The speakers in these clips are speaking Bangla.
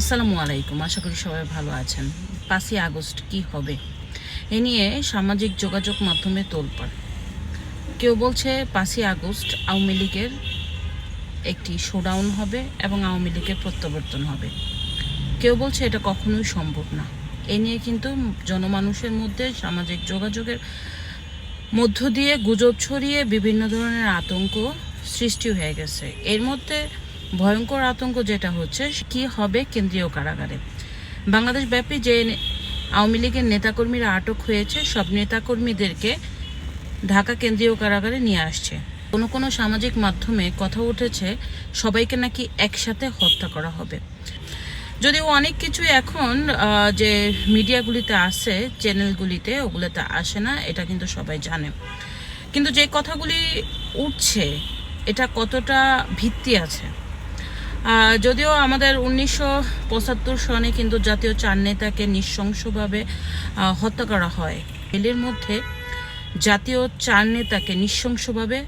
আসসালামু আলাইকুম, আশা করি সবাই ভালো আছেন। পাঁচই আগস্ট কি হবে? এ নিয়ে সামাজিক যোগাযোগ মাধ্যমে তোলপাড়। কেউ বলছে পাঁচই আগস্ট আওয়ামী লীগের একটি শোডাউন হবে এবং আওয়ামী লীগের প্রত্যাবর্তন হবে। কেউ বলছে এটা কখনোই সম্ভব না। এ নিয়ে কিন্তু জনমানুষের মধ্যে সামাজিক যোগাযোগের মধ্য দিয়ে গুজব ছড়িয়ে বিভিন্ন ধরনের আতঙ্ক সৃষ্টি হয়ে গেছে। এর মধ্যে ভয়ঙ্কর আতঙ্ক যেটা হচ্ছে, কি হবে কেন্দ্রীয় কারাগারে? বাংলাদেশ ব্যাপী যে আওয়ামী লীগের নেতাকর্মীরা আটক হয়েছে, সব নেতাকর্মীদেরকে ঢাকা কেন্দ্রীয় কারাগারে নিয়ে আসছে। কোনো কোনো সামাজিক মাধ্যমে কথা উঠেছে, সবাইকে নাকি একসাথে হত্যা করা হবে। যদিও অনেক কিছু এখন যে মিডিয়াগুলিতে আসে চ্যানেলগুলিতে, ওগুলোতে আসে না, এটা কিন্তু সবাই জানে। কিন্তু যে কথাগুলি উঠছে, এটা কতটা ভিত্তি আছে? যদিও আমাদের উনিশশো পঁচাত্তর সনে কিন্তু জাতীয় চার নেতাকে নৃশংসভাবে হত্যা করা হয়। জেলের মধ্যে জাতীয় চার নেতাকে নৃশংসভাবে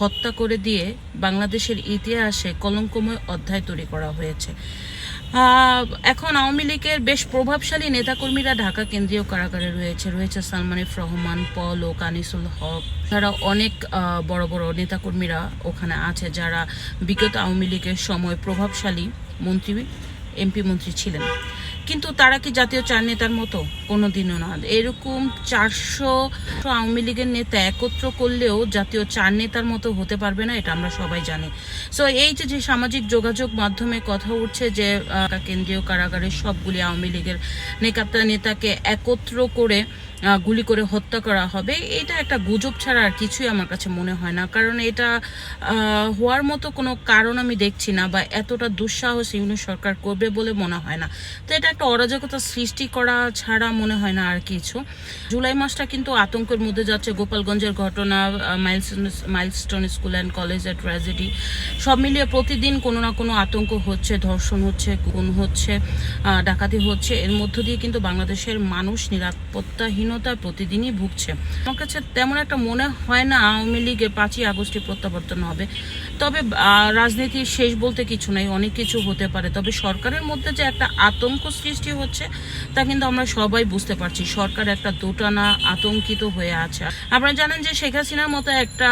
হত্যা করে দিয়ে বাংলাদেশের ইতিহাসে কলঙ্কময় অধ্যায় তৈরি করা হয়েছে। এখন আওয়ামী লীগের বেশ প্রভাবশালী নেতাকর্মীরা ঢাকা কেন্দ্রীয় কারাগারে রয়েছে। রয়েছে সালমান এফ রহমান, পল ও কানিসুল হক। তারা অনেক বড় বড় নেতাকর্মীরা ওখানে আছে যারা বিগত আওয়ামী লীগের সময় প্রভাবশালী মন্ত্রী, এমপি মন্ত্রী ছিলেন। কিন্তু তারা কি জাতীয় চার নেতার মতো? কোনো দিনও না। এরকম চারশো আওয়ামী লীগের নেতা একত্র করলেও জাতীয় চার নেতার মতো হতে পারবে না, এটা আমরা সবাই জানি। সো এই যে যে সামাজিক যোগাযোগ মাধ্যমে কথা উঠছে যে কেন্দ্রীয় কারাগারের সবগুলি আওয়ামী লীগের নেতা নেতাকে একত্র করে গুলি করে হত্যা করা হবে, এটা একটা গুজব ছাড়া আর কিছুই আমার কাছে মনে হয় না। কারণ এটা হওয়ার মতো কোনো কারণ আমি দেখছি না বা এতটা দুঃসাহস ইউনিট সরকার করবে বলে মনে হয় না। তো এটা একটা অরাজকতা সৃষ্টি করা ছাড়া মনে হয় না আর কিছু। জুলাই মাসটা কিন্তু আতঙ্কের মধ্যে যাচ্ছে। গোপালগঞ্জের ঘটনা মাইলস্টোন মাইলস্টোন স্কুল অ্যান্ড কলেজের ট্র্যাজেডি সব মিলিয়ে প্রতিদিন কোনো না কোনো আতঙ্ক হচ্ছে, ধর্ষণ হচ্ছে, খুন হচ্ছে ডাকাতি হচ্ছে। এর মধ্য দিয়ে কিন্তু বাংলাদেশের মানুষ নিরাপত্তাহীনতায় প্রতিদিনই ভুগছে। আমার কাছে তেমন একটা মনে হয় না আওয়ামী লীগের পাঁচই আগস্টে প্রত্যাবর্তন হবে। তবে রাজনীতির শেষ বলতে কিছু নাই, অনেক কিছু হতে পারে। তবে সরকারের মধ্যে যে একটা আতঙ্ক সৃষ্টি হচ্ছে, তা কিন্তু আমরা সবাই বুঝতে পারছি। সরকার একটা দোটানা আতঙ্কিত হয়ে আছে। আপনারা জানেন যে শেখ হাসিনার মতো একটা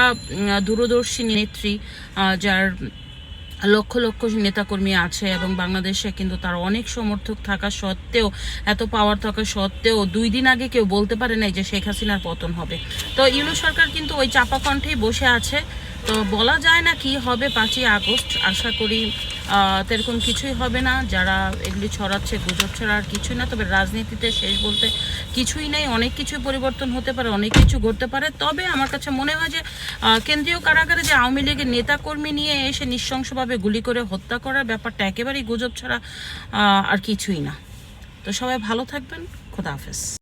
দূরদর্শী নেত্রী যার লক্ষ লক্ষ নেতাকর্মী আছে এবং বাংলাদেশে কিন্তু তার অনেক সমর্থক থাকা সত্ত্বেও, এত পাওয়ার থাকা সত্ত্বেও দুই দিন আগে কেউ বলতে পারে নাই যে শেখ হাসিনার পতন হবে। তো ইউনু সরকার কিন্তু ওই চাপা কণ্ঠেই বসে আছে। তো বলা যায় না কি হবে পাঁচই আগস্ট। আশা করি তেরকম কিছুই হবে না। যারা এগুলি ছড়াচ্ছে, গুজব ছড়া আর কিছুই না, তবে রাজনীতিতে শেষ বলতে কিছুই নেই। অনেক কিছু পরিবর্তন হতে পারে, অনেক কিছু ঘটতে পারে। তবে আমার কাছে মনে হয় যে কেন্দ্রীয় কারাগারে যে আওয়ামী লীগের নেতাকর্মী নিয়ে এসে নৃশংসভাবে গুলি করে হত্যা করার ব্যাপারটা একেবারেই গুজব ছাড়া আর কিছুই না। তো সবাই ভালো থাকবেন। খোদা হাফেজ।